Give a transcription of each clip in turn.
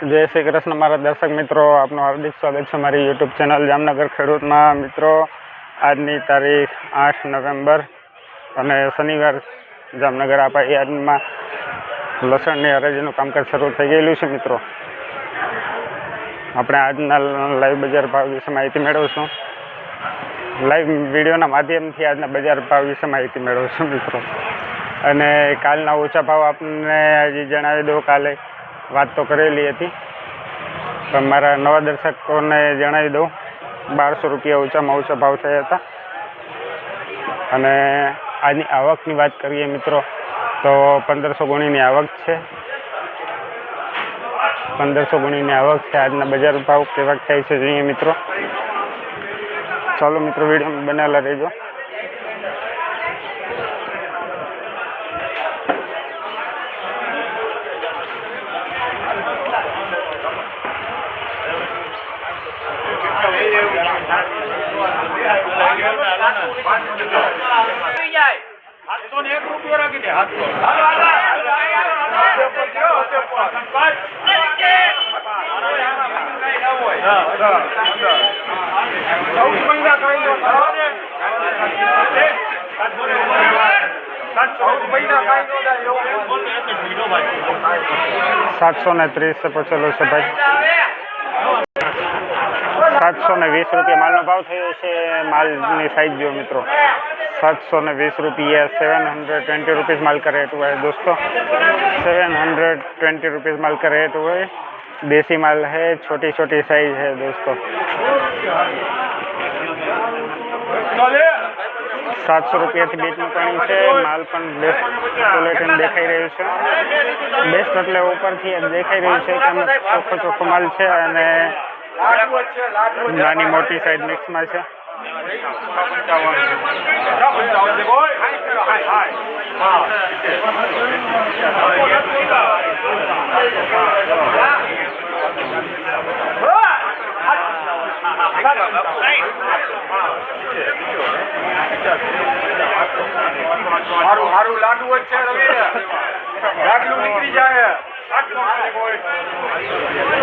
જય શ્રી કૃષ્ણ, મારા દર્શક મિત્રો. આપનું હાર્દિક સ્વાગત છે મારી યુટ્યુબ ચેનલ જામનગર ખેડૂતમાં. મિત્રો, આજની તારીખ આઠ નવેમ્બર અને શનિવાર જામનગર આપા યાદમાં લસણની હરાજીનું કામકાજ શરૂ થઈ ગયેલું છે, મિત્રો. આપણે આજના લાઈવ બજાર ભાવ વિશે માહિતી મેળવશું. લાઈવ વિડીયોના માધ્યમથી આજના બજાર ભાવ વિશે માહિતી મેળવશું, મિત્રો. અને કાલના ઓછા ભાવ આપને હજી જણાવી દઉં. કાલે વાત તો કરેલી હતી. પણ મારા નવા દર્શકોને જણાવી દઉં, બારસો રૂપિયા ઓછામાં ઓછા ભાવ થયા હતા. અને આજની આવકની વાત કરીએ મિત્રો, તો પંદરસો ગુણીની આવક છે. પંદરસો ગુણીની આવક છે. આજના બજાર ભાવ કેવા થાય છે જોઈએ મિત્રો. ચાલો મિત્રો વીડિયો બનાવેલા રહેજો. હાથસો ને એક રૂપિયો રાખી દે. સાતસો ને ત્રીસ પચેલો છે ભાઈ સાતસો ને વીસ રૂપિયા. માલનો ભાવ થયો છે માલની સાઈઝ જો મિત્રો. સાતસો ને વીસ રૂપિયા સેવન હંડ્રેડ ટ્વેન્ટી રૂપીઝ માલ કરે रेट હોય દોસ્તો. સેવન सेवन ટ્વેન્ટી ट्वेंटी માલ કરે का હોય દેશી માલ देसी છોટી છોટી સાઈઝ छोटी દોસ્તો. સાતસો રૂપિયાથી બેચ મૂકાણી છે. માલ પણ બેસ્ટ ક્વોલિટીને દેખાઈ રહ્યું છે. બેસ્ટ એટલે ઉપરથી દેખાઈ રહ્યું છે કે ચોખ્ખો ચોખ્ખો માલ છે અને નાની મોટી સાઈઝ મિક્સમાં છે. હારું હારું લાડુ છે રવિ લાડુ નીકળી જાય.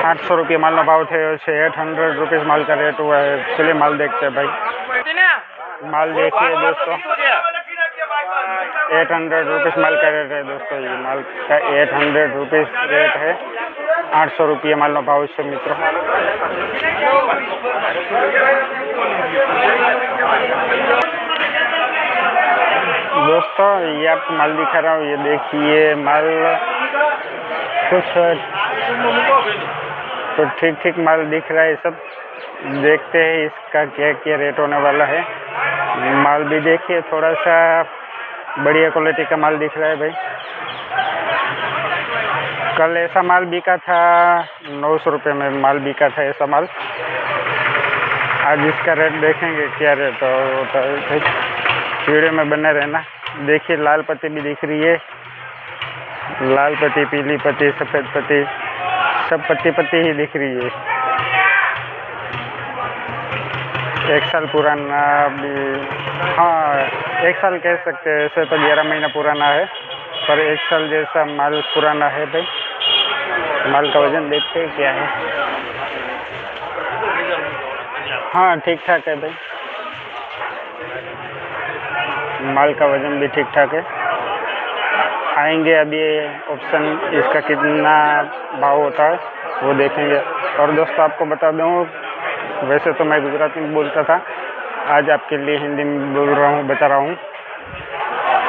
आठ सौ रुपये माल भाव थे एट हंड्रेड रुपीज़ माल का रेट हुआ है चलिए माल देखते हैं भाई माल देखिए दोस्तों एट हंड्रेड रुपीज़ माल का रेट है दोस्तों ये माल का एट हंड्रेड रुपीज़ रेट है आठ सौ रुपये माल भाव છે મિત્રો दोस्तों ये आपको माल दिखा रहा हूँ ये देखिए माल कुछ तो ठीक ठीक माल दिख रहा है सब। देखते हैं इसका क्या क्या रेट होने वाला है। माल भी देखिए, थोड़ा सा बढ़िया क्वालिटी का माल दिख रहा है भाई। कल ऐसा माल बिका था, नौ सौ रुपये में माल बिका था ऐसा माल। आज इसका रेट देखेंगे क्या रेट होता है वीडियो में बने रहना। देखिए, लाल पत्ती भी दिख रही है। लाल पत्ती पीली पत्ती सफ़ेद पत्ती सब पत्ती पत्ती ही दिख रही है। एक साल पुराना भी हाँ एक साल कह सकते हैं, ऐसे तो ग्यारह महीना पुराना है, पर एक साल जैसा माल पुराना है भाई। माल का वज़न देखते हैं क्या है। हाँ ठीक ठाक है भाई। माल का वज़न भी ठीक ठाक है। आएँगे अभी ऑप्शन इसका कितना भाव होता है, वो देखेंगे। और दोस्तों, आपको बता दूँ, वैसे तो मैं गुजराती में बोलता था, आज आपके लिए हिंदी में बोल रहा हूँ, बता रहा हूँ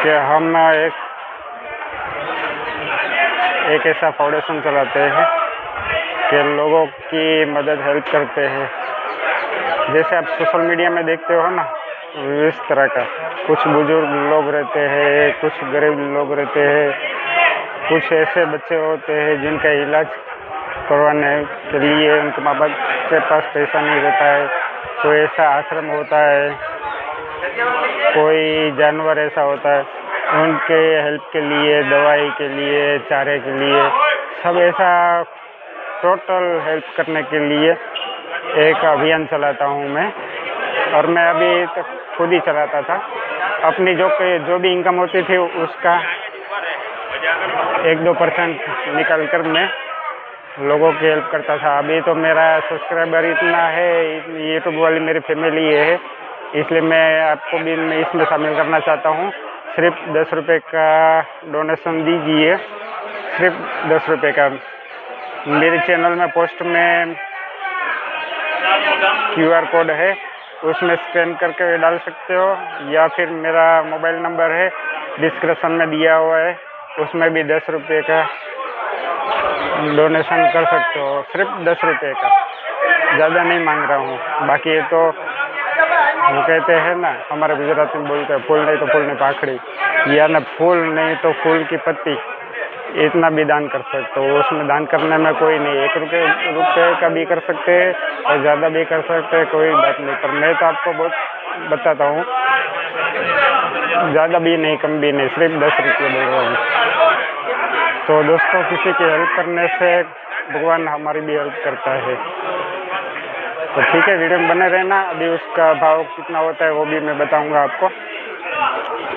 कि हम एक एक ऐसा फाउंडेशन चलाते हैं कि लोगों की मदद हेल्प करते हैं। जैसे आप सोशल मीडिया में देखते हो ना इस तरह का। कुछ बुज़ुर्ग लोग रहते हैं, कुछ गरीब लोग रहते हैं, कुछ ऐसे बच्चे होते हैं जिनका इलाज करवाने के लिए उनके माँ बाप के पास पैसा नहीं रहता है। कोई ऐसा आश्रम होता है, कोई जानवर ऐसा होता है, उनके हेल्प के लिए, दवाई के लिए, चारे के लिए, सब ऐसा टोटल हेल्प करने के लिए एक अभियान चलाता हूँ मैं। और मैं अभी तक खुद ही चलाता था। अपनी जो जो भी इनकम होती थी, उसका एक दो परसेंट निकाल कर मैं लोगों की हेल्प करता था। अभी तो मेरा सब्सक्राइबर इतना है यूट्यूब वाली मेरी फैमिली है। इसलिए मैं आपको भी मैं इसमें शामिल करना चाहता हूँ। सिर्फ़ दस रुपये का डोनेशन दीजिए। सिर्फ़ दस रुपये का। मेरे चैनल में पोस्ट में क्यू आर कोड है। उसमें स्कैन करके डाल सकते हो, या फिर मेरा मोबाइल नंबर है, डिस्क्रिप्शन में दिया हुआ है, उसमें भी दस रुपये का डोनेशन कर सकते हो, सिर्फ़ दस रुपये का। ज़्यादा नहीं मांग रहा हूँ। बाकी ये तो वो कहते हैं ना, हमारे गुजराती में बोलते हैं, फूल नहीं तो फूल नहीं पाखड़ी। या ना फूल नहीं तो फूल की पत्ती। इतना भी दान कर सकते हो, उसमें दान करने में कोई नहीं, एक रुपये रुपये का भी कर सकते हैं और ज़्यादा भी कर सकते हैं, कोई बात नहीं। पर मैं तो आपको बहुत बताता हूँ, ज़्यादा भी नहीं, कम भी नहीं, सिर्फ़ दस रुपये बोल रहा हूँ। तो दोस्तों, किसी की हेल्प करने से भगवान हमारी भी हेल्प करता है। तो ठीक है, वीडियो में बने रहना। अभी उसका भाव कितना होता है, वो भी मैं बताऊँगा आपको।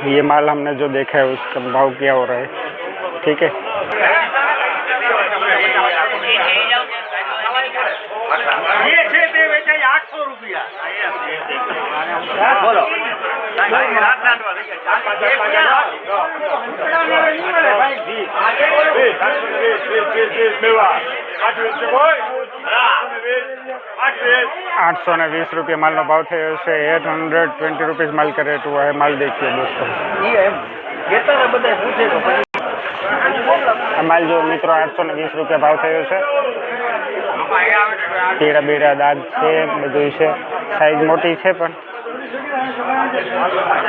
ये माल हमने जो देखा है, उसका भाव क्या हो रहा है। ठीक है એ છે તે વેચાય આઠસો રૂપિયા બોલો आठ सौ ने વીસ રૂપિયા માલનો ભાવ થયો છે એટ હંડ્રેડ ટ્વેન્ટી રૂપીઝ માલ का रेट हुआ है माल देखिए दोस्तों માલ જો મિત્રો આઠસો ને વીસ રૂપિયા ભાવ થયો છે. પીળા બીડા દાંત છે બધું છે. સાઈઝ મોટી છે પણ.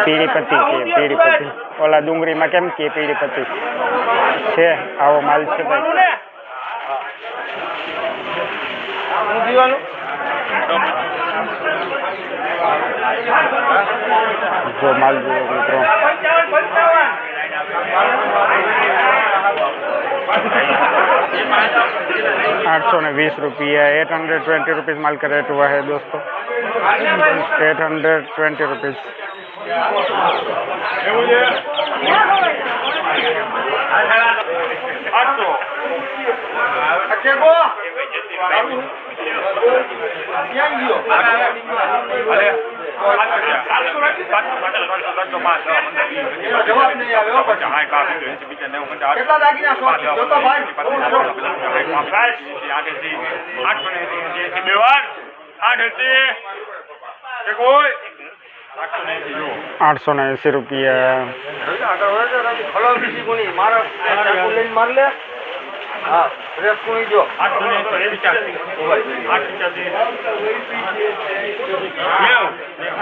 પીળી છે પીળી ઓલા ડુંગળીમાં કેમ કે પીળી છે, આવો માલ છે ભાઈ. જો માલ જોયો મિત્રો. आठ सौ ने बीस रुपया एट हंड्रेड ट्वेंटी रुपीज़ माल का रेट हुआ है दोस्तों एट हंड्रेड ट्वेंटी रुपीज़ आठ सौ જવાબ નહીં આવ્યો કેટલા દાગીના શોખ જોતો ભાઈ આઠસો ને એસી રૂપિયા. હા ફ્રેશ નવસો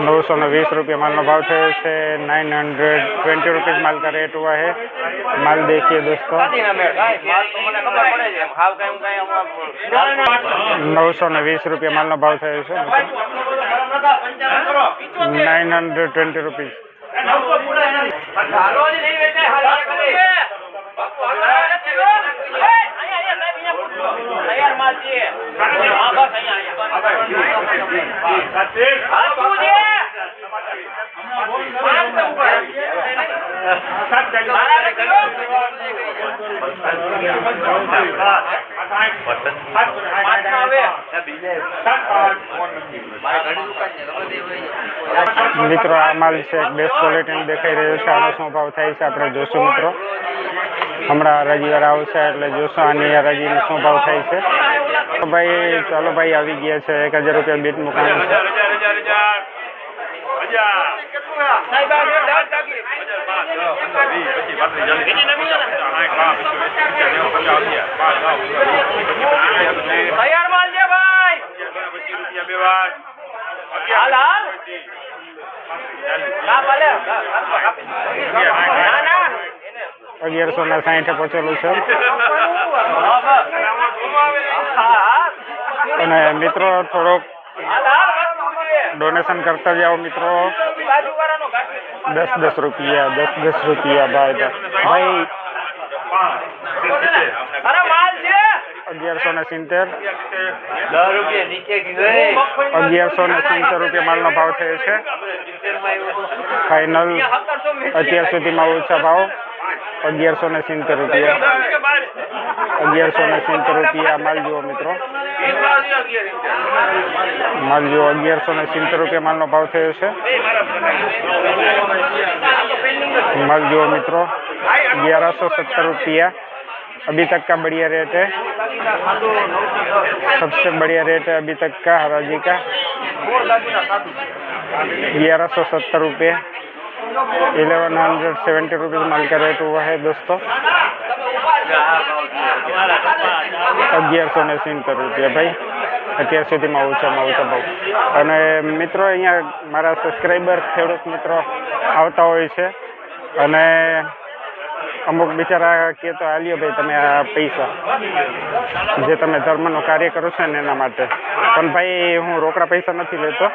नौ सौ ने बीस रुपया माल નો ભાવ થયો છે नाइन हंड्रेड ट्वेंटी रुपीज़ माल का रेट हुआ है माल देखिए दोस्तों नौ सौ ने बीस रुपया माल નો ભાવ થયો છે નાઇન હંડ્રેડ ટ્વેન્ટી રૂપીઝ મિત્રો, આ માલ છે બેસ્ટ ક્વોલિટીનો દેખાઈ રહ્યો છે. આનો શું ભાવ થાય છે આપણે જોશું, મિત્રો. હમણાં હરાજી આવશે એટલે જોશું, આની રજીનો શું ભાવ થાય છે. તો ભાઈ ચાલો ભાઈ આવી ગયા છે એક હજાર રૂપિયા બીટ મુકાનું છે તૈયાર માલ છે ભાઈ હાલ હાલ ના ભલે ના ના અગિયારસો ને સાહીઠે પહોંચેલું છે અને મિત્રો, થોડોક ડોનેશન કરતા જાઓ મિત્રો. દસ દસ રૂપિયા, દસ દસ રૂપિયા ભાઈ. ભાઈ, અગિયારસો ને સિત્તેર. અગિયારસો ને સિત્તેર રૂપિયા માલનો ભાવ થયો છે. ફાઇનલ અત્યાર સુધીમાં ઓછા ભાવ. અગિયારસો ને સિત્તેર રૂપિયા. અગિયારસો ને સિત્તેર રૂપિયા માલ જુઓ મિત્રો માલ જુઓ અગિયારસો ને સિત્તેર રૂપિયા માલનો ભાવ થયો છે माल जो मित्रों ग्यारह सौ सत्तर रुपया अभी तक का बढ़िया रेट है सबसे बढ़िया रेट है अभी तक का हराजी का ग्यारह सौ सत्तर रुपये इलेवन हंड्रेड सेवेंटी रुपीज़ माल का रेट हुआ है दोस्तों અગિયારસો ને સિત્તેર રૂપિયા ભાઈ. અત્યાર સુધીમાં ઓછામાં ઓછા ભાવ. અને મિત્રો અહીંયા મારા સબસ્ક્રાઈબર ખેડૂત મિત્રો આવતા હોય છે. અને અમુક બિચારા કે તો, આલ્યો ભાઈ, તમે આ પૈસા જે તમે ધર્મનું કાર્ય કરો છો ને એના માટે. પણ ભાઈ, હું રોકડા પૈસા નથી લેતો.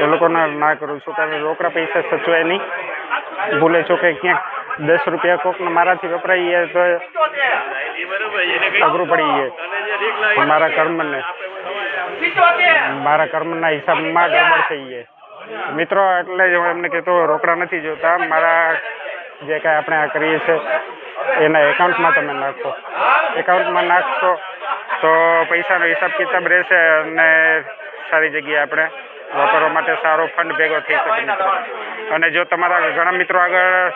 એ લોકોના ના કરું છું, કારણ રોકડા પૈસા સચવાય નહીં. ભૂલે છો કે ક્યાંક દસ રૂપિયા કોકને મારાથી વપરાઈ જાય તો અઘરું પડી જાય. મારા કર્મને. મારા કર્મના હિસાબમાં ગરબડ થઈ જાય. મિત્રો, એટલે જ હું એમને કહેતો રોકડા નથી જોતા. મારા જે કાંઈ આપણે આ કરીએ છીએ એના એકાઉન્ટમાં તમે નાખો. એકાઉન્ટમાં નાખશો તો પૈસાનો હિસાબ કિતાબ રહેશે અને સારી જગ્યાએ આપણે વાપરવા માટે સારો ફંડ ભેગો થઈ શકે. અને જો તમારા ઘણા મિત્રો આગળ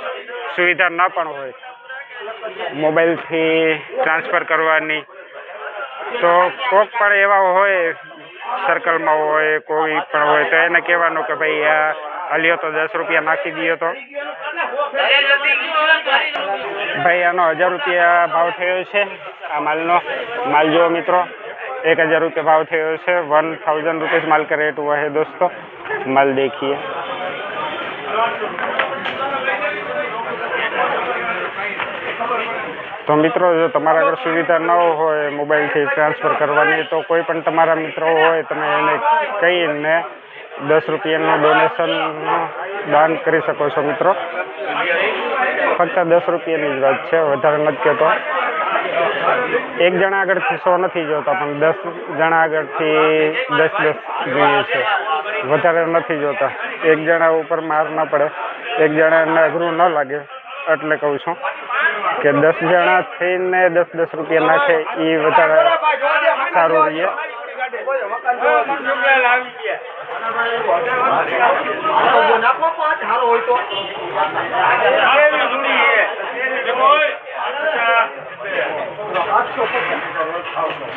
સુવિધા ન પણ હોય મોબાઈલથી ટ્રાન્સફર કરવાની તો કોક પણ એવા હોય સર્કલમાં હોય કોઈ પણ હોય તો એને કહેવાનું કે ભાઈ આ હાલ્યો તો દસ રૂપિયા નાખી દઈએ તો ભાઈ આનો હજાર રૂપિયા ભાવ થયો છે આ માલનો માલ જુઓ મિત્રો एक हज़ार रुपये भाव थयो છે वन थाउजेंड रुपीज़ माल का रेट हुआ है दोस्तों माल देखिए તો મિત્રો, જો તમારા આગળ સુવિધા ન હોય મોબાઈલથી ટ્રાન્સફર કરવાની, તો કોઈ પણ તમારા મિત્રો હોય, તમે એને કહીને દસ રૂપિયાનું ડોનેશન દાન કરી શકો છો મિત્રો. ફક્ત દસ રૂપિયાની જ વાત છે, વધારે નથી કહેતો. એક જણા આગળથી સો નથી જોતા, પણ દસ જણા આગળથી દસ દસ જોઈએ છે. વધારે નથી જોતા. એક જણા ઉપર માર ન પડે. એક જણાને અઘરું ન લાગે, એટલે કહું છું. કે દસ જણા થઈને દસ દસ રૂપિયા નાખે એ વધારે સારું રહીએ.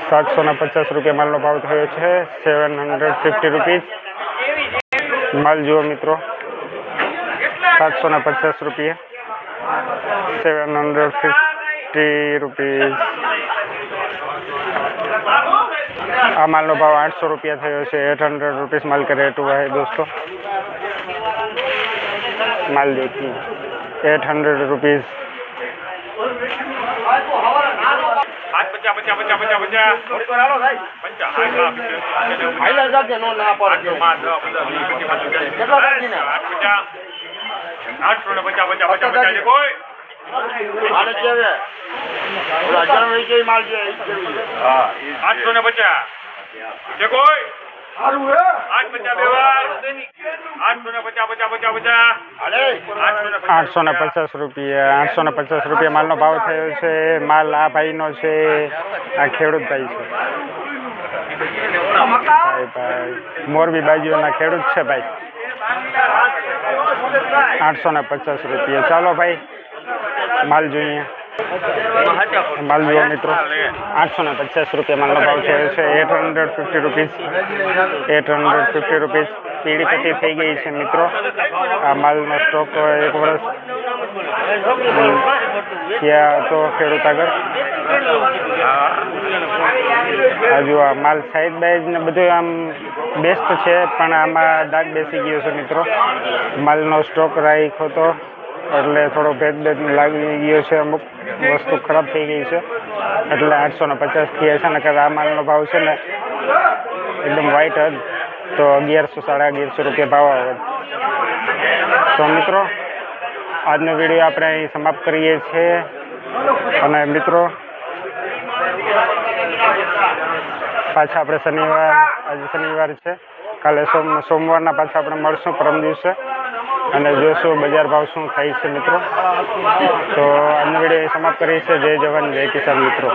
સાતસો ને પચાસ રૂપિયા માલનો ભાવ થયો છે સેવન હંડ્રેડ ફિફ્ટી રૂપીઝ માલ જુઓ મિત્રો સાતસો ને પચાસ રૂપિયા. સેવન હંડ્રેડ ફિફ્ટી રૂપીઝ આ માલનો ભાવ આઠસો રૂપિયા થયો છે. એટ હંડ્રેડ રૂપીઝ માલ કરે ટુ હે દોસ્તો. માલ દેખી એટ હંડ્રેડ રૂપીઝ પંચા આઠસો ને પચાસ પચાસ પચાસ પચાસ છે કોઈ આઠસો ને પચાસ. છે કોઈ? આઠસો ને રૂપિયા. આઠસો ને પચાસ રૂપિયા માલનો ભાવ થયો છે. માલ આ ભાઈનો છે. આ ખેડૂત ભાઈ છે. મોરબી બાજુના ખેડૂત છે ભાઈ. આઠસો ને પચાસ રૂપિયા. ચાલો ભાઈ, માલ જોઈએ. માલ જુઓ મિત્રો. આઠસો ને પચાસ રૂપિયા માલનો ભાવ છે. Eight hundred fifty rupees eight hundred fifty rupees પીળી પટ્ટી થઈ ગઈ છે મિત્રો. આ માલનો સ્ટોક એક વર્ષ. ત્યાં તો ખેડૂત આગળ. હજુ આ માલ સાઈડ બાઈડ ને બધું આમ બેસ્ટ છે, પણ આમાં દાગ બેસી ગયો છે મિત્રો. માલનો સ્ટોક રાખ્યો હતો એટલે થોડો ભેદ ભેદ લાગી ગયો છે અમુક વસ્તુ ખરાબ થઈ ગઈ છે. એટલે આઠસો ને પચાસ થયા છે ને આ માલનો ભાવ છે ને એકદમ વ્હાઈટ જ. તો અગિયારસો, સાડા અગિયારસો રૂપિયા ભાવ આવે. તો મિત્રો, આજનો વીડિયો આપણે અહીં સમાપ્ત કરીએ છીએ. અને મિત્રો પાછા આપણે શનિવાર, આજે શનિવાર છે. કાલે સોમ, સોમવારના પાછા આપણે મળશું પરમ દિવસે. અને જોશું બજાર ભાવ શું થાય છે મિત્રો. તો આજનો વીડિયો સમાપ્ત કરીએ છીએ. જય જવાન, જય કિસાન મિત્રો.